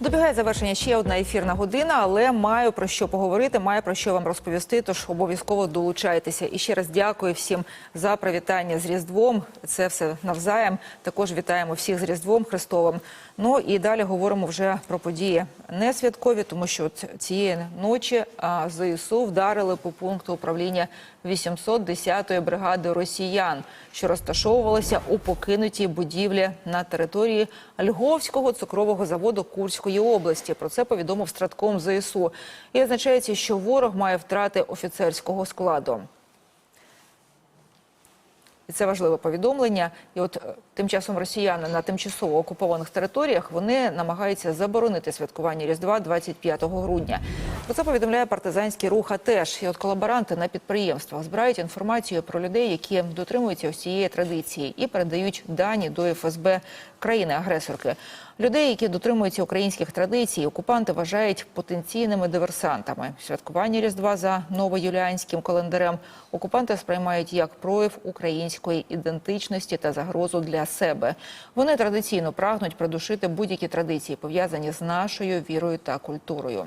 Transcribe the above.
Добігає завершення ще одна ефірна година, але маю про що поговорити, маю про що вам розповісти. Тож обов'язково долучайтеся. І ще раз дякую всім за привітання з Різдвом. Це все навзаєм. Також вітаємо всіх з Різдвом Христовим. Ну і далі говоримо вже про події не святкові, тому що цієї ночі ЗСУ вдарили по пункту управління 810-ї бригади росіян, що розташовувалася у покинутій будівлі на території Льговського цукрового заводу Курської області. Про це повідомив стратком ЗСУ. І означається, що ворог має втрати офіцерського складу. І це важливе повідомлення. І от е, тим часом росіяни на тимчасово окупованих територіях вони намагаються заборонити святкування Різдва 25 грудня. Про це повідомляє партизанський рух АТЕШ. І от колаборанти на підприємствах збирають інформацію про людей, які дотримуються ось цієї традиції, і передають дані до ФСБ країни-агресорки. Людей, які дотримуються українських традицій, окупанти вважають потенційними диверсантами. Святкування Різдва за новоюліанським календарем окупанти сприймають як прояв української ідентичності та загрозу для себе. Вони традиційно прагнуть придушити будь-які традиції, пов'язані з нашою вірою та культурою.